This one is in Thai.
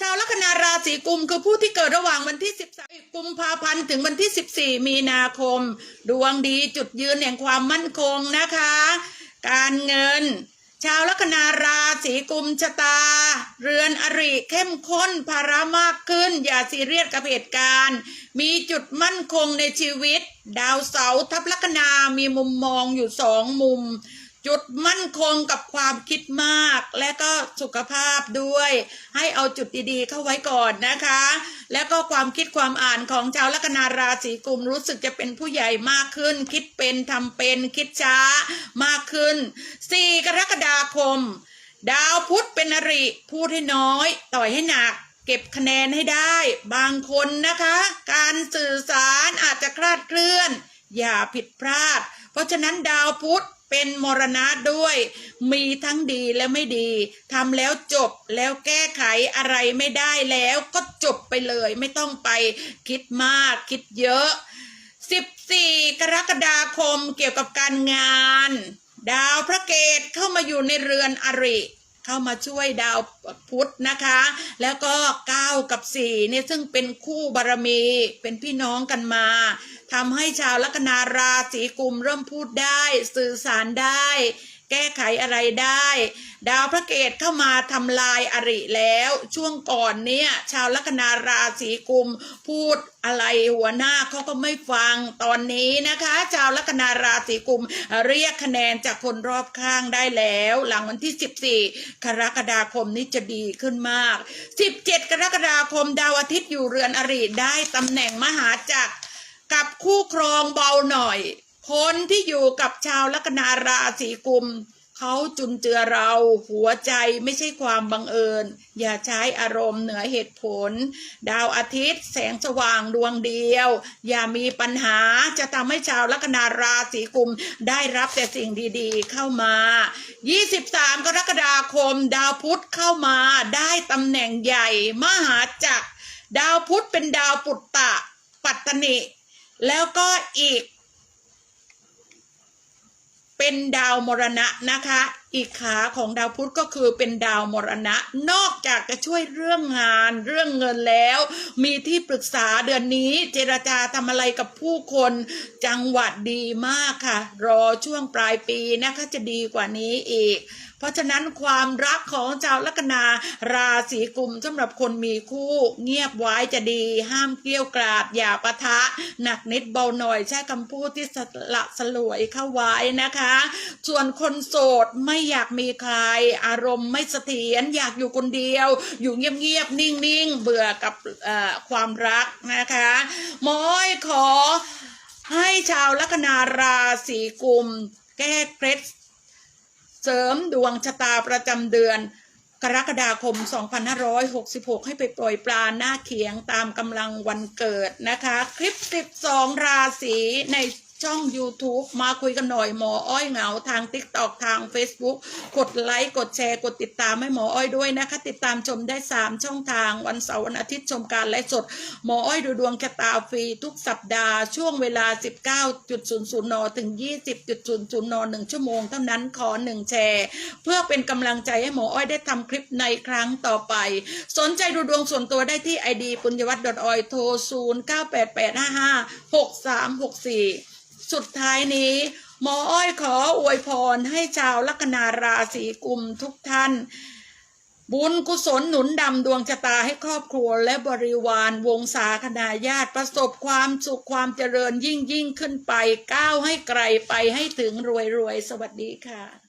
ชาวลัคนาราศีกุมคือผู้ที่เกิดระหว่างวันที่ 13 กุมภาพันธ์ถึงวันที่ 14 มีนาคม ดวงดีจุดยืนแห่งความมั่นคงนะคะ การเงิน ชาวลัคนาราศีกุมชะตา เรือนอริเข้มข้นภาระมากขึ้น อย่าซีเรียสกับเหตุการณ์ มีจุดมั่นคงในชีวิต ดาวเสาร์ทับลัคนามีมุมมองอยู่สองมุม จุดมั่นคงกับความคิดมาก และก็สุขภาพด้วย ให้เอาจุดดีๆเข้าไว้ก่อนนะคะ แล้วก็ความคิดความอ่านของชาวลัคนาราศีกุมรู้สึกจะเป็นผู้ใหญ่มากขึ้น คิดเป็นทำเป็นคิดช้ามากขึ้น 4 กรกฎาคม ดาวพุธเป็นอริ พูดให้น้อย ต่อยให้หนักเก็บคะแนนให้ได้ บางคนนะคะ การสื่อสารอาจจะคลาดเคลื่อน อย่าผิดพลาด เพราะฉะนั้นดาวพุธ เป็นมรณะด้วย มีทั้งดีและไม่ดีทำแล้วจบแล้วแก้ไขอะไรไม่ได้แล้วก็จบไปเลยไม่ต้องไปคิดมากคิดเยอะ 14 กรกฎาคมเกี่ยวกับการงาน ดาวพระเกตเข้ามาอยู่ในเรือนอริ เข้ามาช่วยดาวพุธนะคะ แล้วก็ 9 กับ4เนี่ยซึ่งเป็นคู่บารมีเป็นพี่น้องกันมาทำให้ชาวลัคนาราศีกุมเริ่มพูดได้ สื่อสารได้ แก้ไขอะไรได้ ดาวพระเกตเข้ามาทำลายอริแล้ว ช่วงก่อนเนี่ยชาวลัคนาราศีกุมพูดอะไรหัวหน้าเขาก็ไม่ฟังตอนนี้นะคะ ชาวลัคนาราศีกุมเรียกคะแนนจากคนรอบข้างได้แล้ว หลังวันที่ 14 กรกฎาคมนี้จะดีขึ้นมาก 17 กรกฎาคมดาวอาทิตย์อยู่เรือนอริได้ตำแหน่งมหาจักรกับคู่ครองเบาหน่อย คนที่อยู่กับชาวลัคนาราศีกุม เขาจุนเจือเราหัวใจไม่ใช่ความบังเอิญ อย่าใช้อารมณ์เหนือเหตุผล ดาวอาทิตย์ แสงสว่างดวงเดียว อย่ามีปัญหาจะทำให้ชาวลัคนาราศีกุมได้รับแต่สิ่งดีๆเข้ามา 23 กรกฎาคม ดาวพุธเข้ามาได้ตำแหน่งใหญ่ มหาจักร ดาวพุธเป็นดาวปุตตะ ปัตตนิแล้วก็อีก เป็นดาวมรณะนะคะ อีกขาของดาวพุธก็คือเป็นดาวมรณะ นอกจากจะช่วยเรื่องงานเรื่องเงินแล้ว มีที่ปรึกษาเดือนนี้เจรจาทำอะไรกับผู้คน จังหวัดดีมากค่ะ รอช่วงปลายปีนะคะจะดีกว่านี้อีกเพราะฉะนั้นความรักของชาวลัคนาราศีกุมสำหรับคนมีคู่เงียบไว้จะดี ห้ามเกลี้ยวกราดอย่าปะทะ หนักนิดเบาหน่อยใช้คำพูดที่สละสลวยเข้าไว้นะคะ ส่วนคนโสดไม่อยากมีใคร อารมณ์ไม่เสถียรอยากอยู่คนเดียว อยู่เงียบๆนิ่งๆเบื่อกับความรักนะคะหมออ้อยขอให้ชาวลัคนาราศีกุม แก้เคล็ด เสริมดวงชะตาประจำเดือน กรกฎาคม 2566 ให้ไปปล่อยปลาหน้าเขียงตามกำลังวันเกิดนะคะ คลิป 12 ราศีใน ช่อง YouTube มาคุยกันหน่อยหมออ้อยเหงาทาง TikTok ทาง Facebook กดไลค์กดแชร์กดติดตามให้หมออ้อยด้วยนะคะ ติดตามชมได้ 3 ช่องทางวันเสาร์วันอาทิตย์ชมการไลฟ์สด หมออ้อยดูดวงชะตาฟรีทุกสัปดาห์ ช่วงเวลา 19.00นถึง 20.00น1ชั่วโมงเท่านั้นขอ 1 แชร์ เพื่อเป็นกำลังใจให้หมออ้อยได้ทำคลิปในครั้งต่อไป สนใจดูดวงส่วนตัวได้ที่ ID ปุญญวัฒน์ออยโทร0988556364 สุดท้ายนี้ หมออ้อยขออวยพรให้ชาวลัคนาราศีกุมทุกท่าน บุญกุศลหนุนดำดวงชะตาให้ครอบครัวและบริวารวงศาคณาญาติประสบความสุขความเจริญยิ่งยิ่งขึ้นไป ก้าวให้ไกลไปให้ถึงรวยรวยสวัสดีค่ะ